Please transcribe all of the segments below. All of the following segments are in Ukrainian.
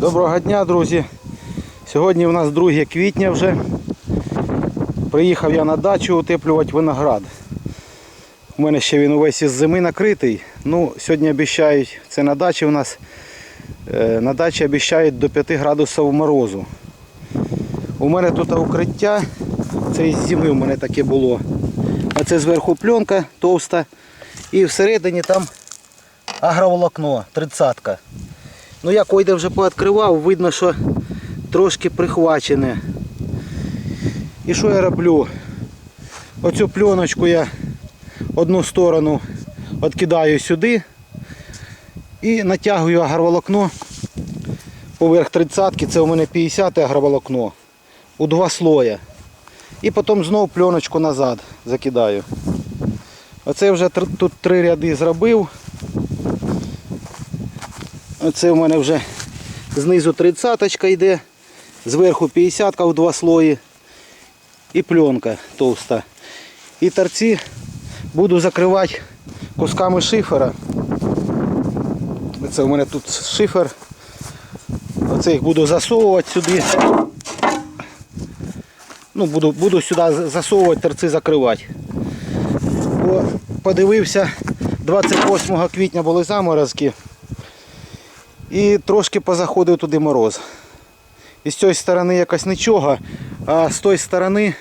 Доброго дня, друзі. Сьогодні у нас 2 квітня вже. Приїхав я на дачу утеплювати виноград. У мене ще він увесь із зими накритий. Ну, сьогодні обіцяють, це на дачі у нас. е, На дачі обіцяють до 5 градусів морозу. У мене тут укриття. Це із зими у мене таке було. А це зверху пленка товста. І всередині там агроволокно, тридцатка. Ну я койде вже пооткривав, видно, що трошки прихвачене. І що я роблю? Оцю пленочку я одну сторону відкидаю сюди і натягую агроволокно поверх тридцятки, це у мене 50 агроволокно у два слоя. І потім знову пленочку назад закидаю. Оце я вже тут три ряди зробив. Оце у мене вже знизу 30 йде, зверху 50 в два слої і пленка товста. І торці буду закривати кусками шифера. Це у мене тут шифер. Оце їх буду засовувати сюди. Ну, буду, буду сюди засовувати, торці закривати. Бо подивився, 28 квітня були заморозки. І трошки позаходив туди мороз. І з цієї сторони якось нічого, а з тої сторони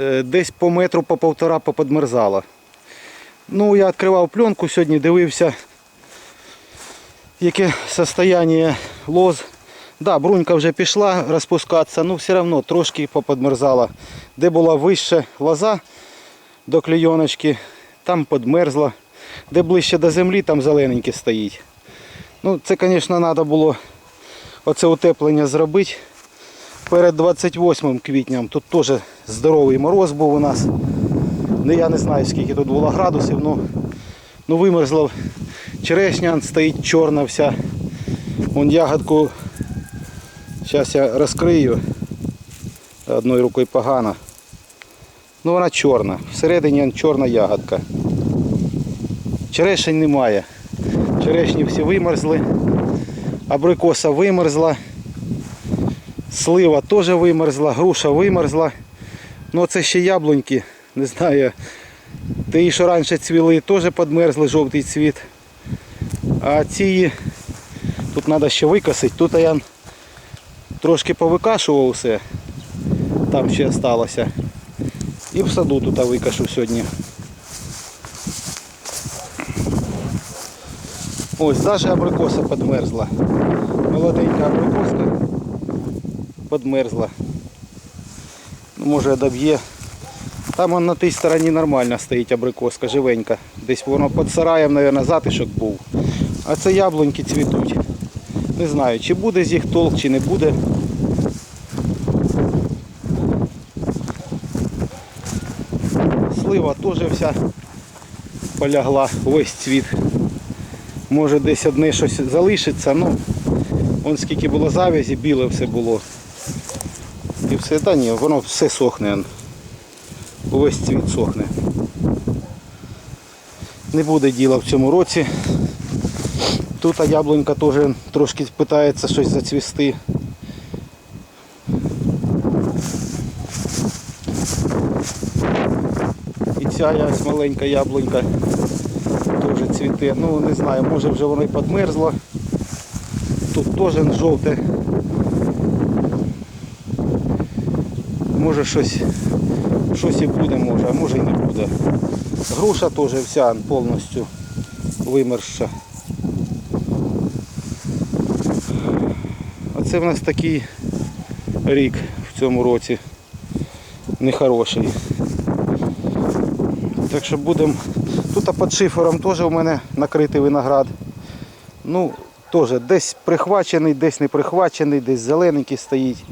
е, десь по метру, по півтора поподмерзало. Ну, я відкривав пленку сьогодні, дивився, яке состояние лоз. Да, брунька вже пішла розпускатися, але все одно трошки поподмерзала. Де була вища лоза до клейоночки, там подмерзла. Де ближче до землі, там зелененьке стоїть. Ну, це, звісно, треба було оце утеплення зробити перед 28 квітням. Тут теж здоровий мороз був у нас. Ну, я не знаю, скільки тут було градусів, ну, ну вимерзла черешня, стоїть чорна вся. Вон ягодку. Зараз я розкрию. Одною рукою погано. Ну вона чорна. Всередині чорна ягодка. Черешень немає. Черешні всі вимерзли. Абрикоса вимерзла. Слива теж вимерзла, груша вимерзла. Ну це ще яблуньки. Не знаю. Ті, що раніше цвіли, теж підмерзли жовтий цвіт. А ці тут треба ще викосити. Тут я трошки повикашував все. Там ще залишилося. І в саду тут викашу сьогодні. Ось, навіть абрикоса підмерзла. Молоденька абрикоска підмерзла. Ну, може доб'є. Там на тій стороні нормально стоїть абрикоска, живенька. Десь воно під сараєм, мабуть, затишок був. А це яблуньки цвітуть. Не знаю, чи буде з їх толк, чи не буде. Слива теж вся полягла, весь цвіт. Може десь одне щось залишиться, ну вон скільки було завязі, біле все було. І все, та ні, воно все сохне. Увесь цвіт сохне. Не буде діла в цьому році. Тут яблунька теж трошки питається щось зацвісти. І ця ось маленька яблунька цвіте. Ну не знаю, може вже воно і підмерзло. Тут теж жовте. Може щось, щось і буде, може, а може і не буде. Груша теж вся повністю вимерзша. Оце в нас такий рік в цьому році нехороший. Так що будемо. Тут під шифером теж у мене накритий виноград. Ну, теж десь прихвачений, десь не прихвачений, десь зелененький стоїть.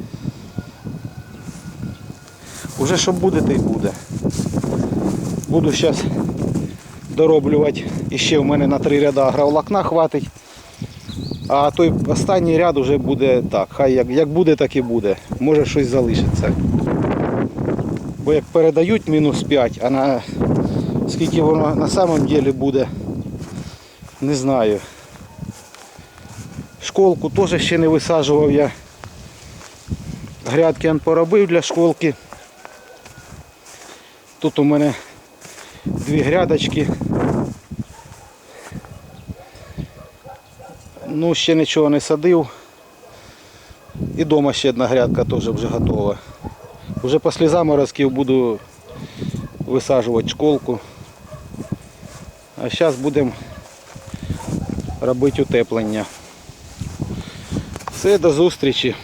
Уже що буде, то й буде. Буду зараз дороблювати. І ще в мене на три ряда агроволокна хватить. А той останній ряд вже буде так. Хай як, як буде, так і буде. Може щось залишиться. Бо як передають мінус 5, а на скільки воно на самом деле буде, не знаю. Школку теж ще не висаджував я. Грядки он поробив для школки. Тут у мене дві грядочки. Ну, ще нічого не садив. І вдома ще одна грядка теж вже готова. Уже після заморозків буду висаджувати школку. А зараз будемо робити утеплення. Все, до зустрічі.